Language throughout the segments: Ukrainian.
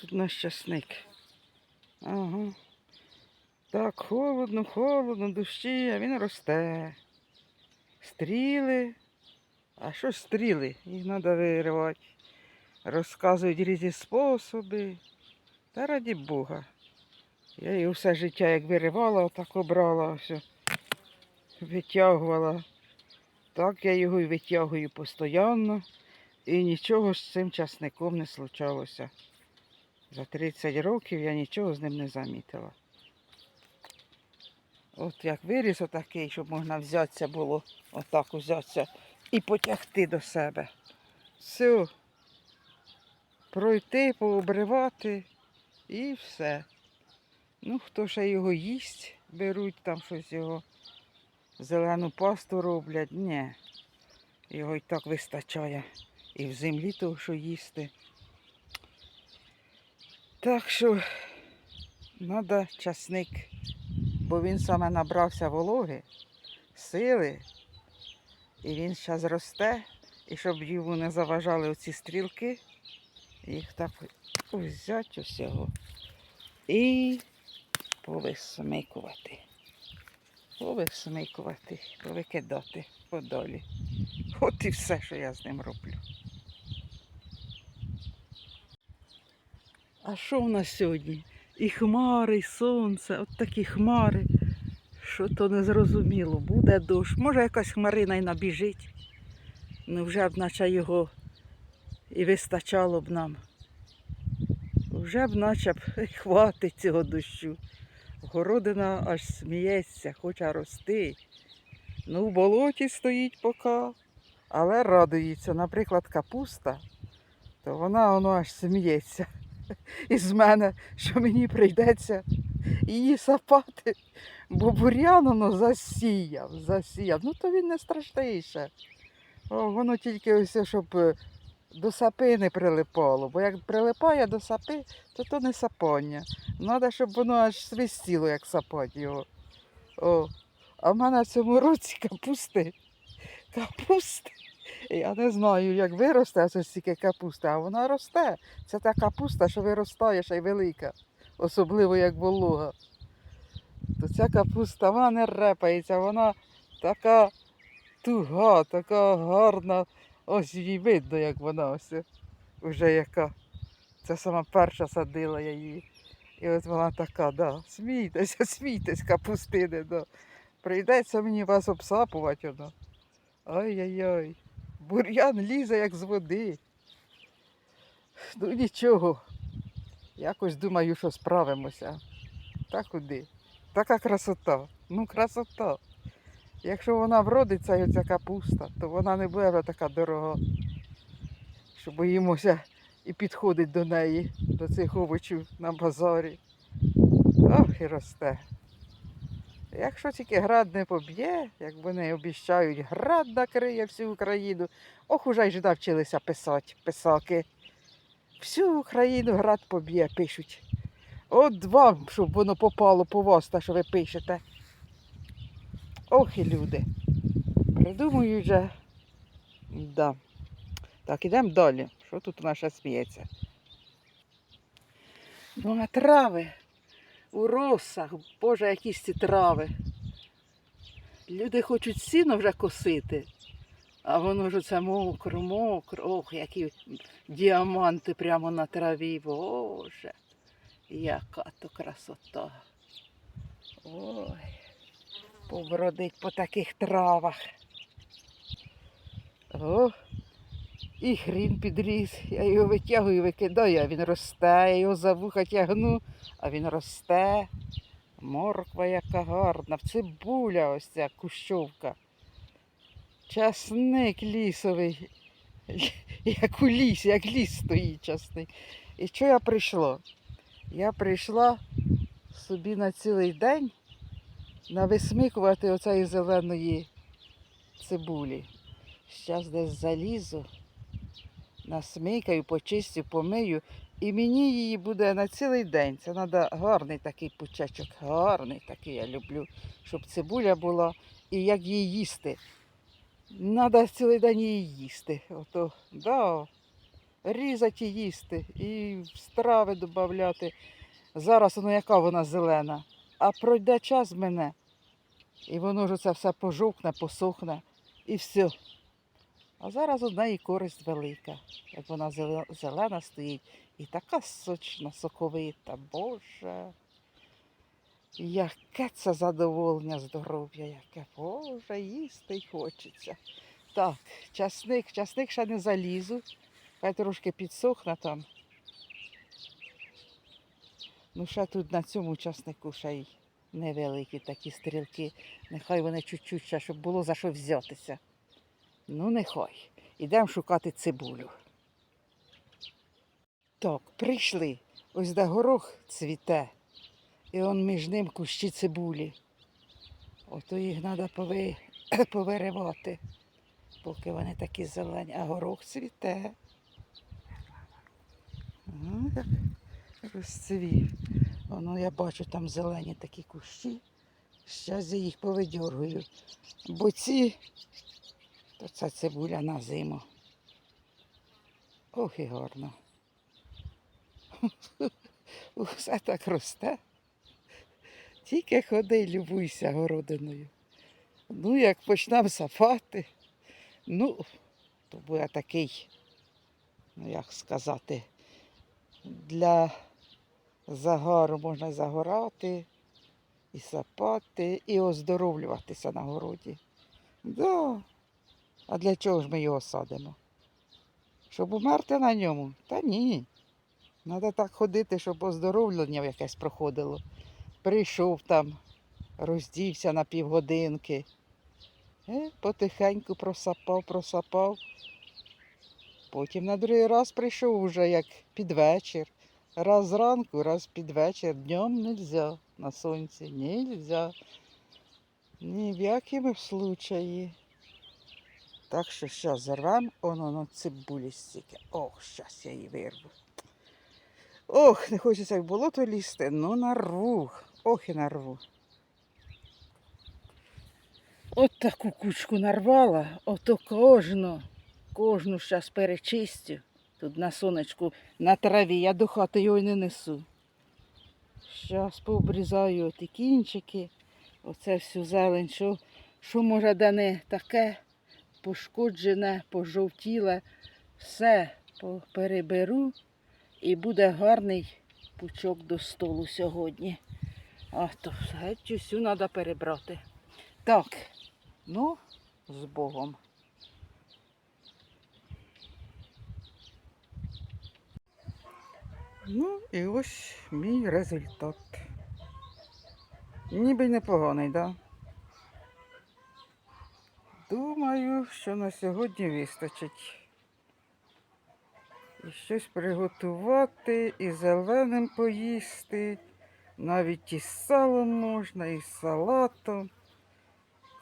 тут наш часник. Ага. Так, холодно, холодно, дощі, а він росте. Стріли. А що стріли? Їх треба виривати. Розказують різні способи. Та раді Бога. Я його все життя як виривала, отак обрала, все. витягувала. Так я його і витягую постійно. І нічого з цим часником не случалося. За 30 років я нічого з ним не замітила. От як виріс отакий, щоб можна взятися було, отак взятися і потягти до себе. Все. Пройти, пообривати і все. Ну, хто ще його їсть, беруть там щось його, зелену пасту роблять. Ні. Його і так вистачає. І в землі того, що їсти. Так що треба часник, бо він саме набрався вологи, сили, і він зараз росте, і щоб йому не заважали оці стрілки, їх так взяти усього і повисмикувати. Повисмикувати, повикидати подолі. От і все, що я з ним роблю. А що в нас сьогодні? І хмари, і сонце, от такі хмари, що то не зрозуміло. Буде дощ. Може якась хмарина й набіжить. Ну вже б наче його і вистачало б нам. Вже б наче б хватить цього дощу. Городина аж сміється, хоче рости. Ну, в болоті стоїть поки, але радується. Наприклад, капуста, то вона воно аж сміється із мене, що мені прийдеться її сапати, бо бур'ян воно засіяв, засіяв. Ну то він не страшніше. Воно тільки ось, щоб е, до сапи не прилипало, бо як прилипає до сапи, то то не сапання. Треба, щоб воно аж свистіло, як сапать його. О. А в мене в цьому році капусти. Капусти. Я не знаю, як виросте це стільки капусти, а вона росте. Це та капуста, що виростає ще й велика, особливо як волога. То ця капуста вона не репається, вона така туга, така гарна. Ось її видно, як вона ось вже яка. Це сама перша садила я її. І от вона така, да. Смійтеся, смійтесь, капустини. Да. Прийдеться мені вас обсапувати воно. Ай-яй-яй. Бур'ян лізе, як з води. Ну нічого. Якось думаю, що справимося. Та куди? Така красота. Ну, красота. Якщо вона вродиться, оця капуста, то вона не буде така дорога. Що боїмося і підходить до неї, до цих овочів на базарі. Ох, і росте. Якщо тільки град не поб'є, як вони обіщають, град накриє всю Україну. Ох, уже й ж навчилися писати, писаки. Всю Україну град поб'є, пишуть. От вам, щоб воно попало по вас, те, що ви пишете. Ох і люди. Придумують вже. Да. Так, ідемо далі. Що тут у нас сміється? Ну, а трави у росах, боже, якісь ці трави. Люди хочуть сіно вже косити, а воно ж це мокро, мокро. Ох, які діаманти прямо на траві. Боже, яка то красота. Ой, побродить по таких травах. О, і хрін підріс. Я його витягую, викидаю, а він росте, я його за вуха тягну, а він росте. Морква яка гарна, цибуля ось ця кущовка. Часник лісовий, як у лісі, як ліс стоїть часник. І що я прийшла? Я прийшла собі на цілий день нависмикувати оцеї зеленої цибулі. Зараз десь залізу, насмикаю, почистю, помию. І мені її буде на цілий день. Це треба гарний такий пучечок. Гарний такий я люблю, щоб цибуля була і як її їсти. Треба цілий день її їсти. Ото, да. різати їсти, і в страви додати. Зараз воно яка вона зелена. А пройде час мене, і воно ж це все пожовкне, посохне і все. А зараз одна і користь велика, як вона зелена стоїть і така сочна, соковита, Боже. Яке це задоволення здоров'я, яке Боже, їсти й хочеться. Так, часник, часник ще не залізу, хай трошки підсохне там. Ну, ще тут на цьому часнику ще й невеликі такі стрілки. Нехай вони чуть-чуть ще, щоб було за що взятися. Ну, нехай. Ідемо шукати цибулю. Так, прийшли. Ось де горох цвіте. І он між ним кущі цибулі. Ото їх треба пови... повиривати, поки вони такі зелені, а горох цвіте. Ага, розцвів. Воно я бачу там зелені такі кущі. Зараз я їх повидьоргую. Бо ці, то це цибуля на зиму. Ох і гарно. Усе так росте. Тільки ходи, любуйся городиною. Ну, як почнемо сапати, ну, то буде такий, ну як сказати, для загару можна загорати, і сапати, і оздоровлюватися на городі. Да. А для чого ж ми його садимо? Щоб умерти на ньому? Та ні. Треба так ходити, щоб оздоровлення якесь проходило. Прийшов там, роздівся на півгодинки. Е, потихеньку просапав, просапав. Потім на другий раз прийшов уже як під вечір. Раз зранку, раз під вечір. Днем нельзя на сонці. Нельзя. Ні в якому случаї. Так що зараз зарвемо, воно на цибулі стільки. Ох, зараз я її вирву. Ох, не хочеться в болото лізти, ну нарву. Ох і нарву. От таку кучку нарвала, ото кожну, кожну зараз перечистю. Тут на сонечку, на траві, я до хати його не несу. Зараз пообрізаю оті кінчики, оце всю зелень, що, що може де не таке пошкоджене, пожовтіле, все переберу і буде гарний пучок до столу сьогодні. А то геть усю треба перебрати. Так, ну, з Богом. Ну і ось мій результат. Ніби непоганий, так? Да? Думаю, що на сьогодні вистачить. І щось приготувати, і зеленим поїсти. Навіть із салом можна, і з салатом.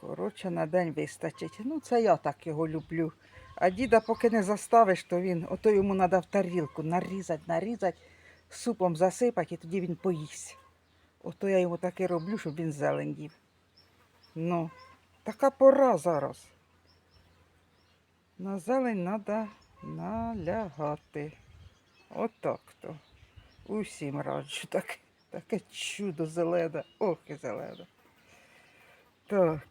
Коротше, на день вистачить. Ну, це я так його люблю. А діда, поки не заставиш, то він, ото йому треба в тарілку нарізати, нарізати, супом засипати, і тоді він поїсть. Ото я йому таке роблю, щоб він зелень їв. Ну, така пора зараз. На зелень треба налягати. Отак то. Усім раджу. Так, таке чудо зелене. Ох, і зелене. Так.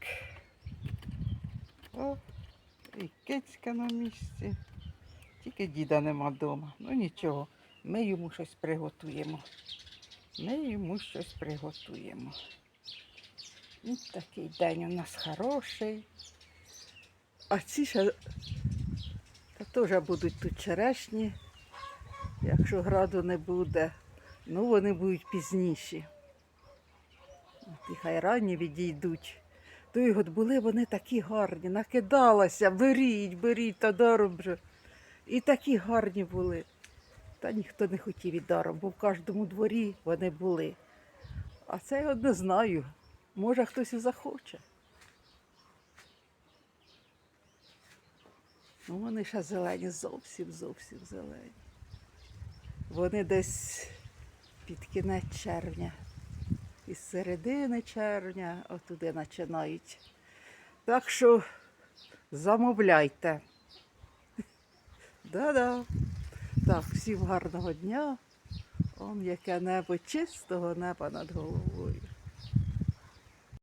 О, і кицька на місці. Тільки діда нема вдома. Ну нічого, ми йому щось приготуємо. Ми йому щось приготуємо. Ось такий день у нас хороший. А ці ще та теж будуть тут черешні, якщо граду не буде. Ну, вони будуть пізніші. От і хай ранні відійдуть. Той год були вони такі гарні, накидалася, беріть, беріть, та даром вже. І такі гарні були. Та ніхто не хотів і даром, бо в кожному дворі вони були. А це я не знаю. Може хтось і захоче. Ну, вони ще зелені, зовсім зовсім зелені. Вони десь під кінець червня. Із середини червня отуди починають. Так що замовляйте. Да-да. Так, всім гарного дня. Он яке небо чистого неба над головою.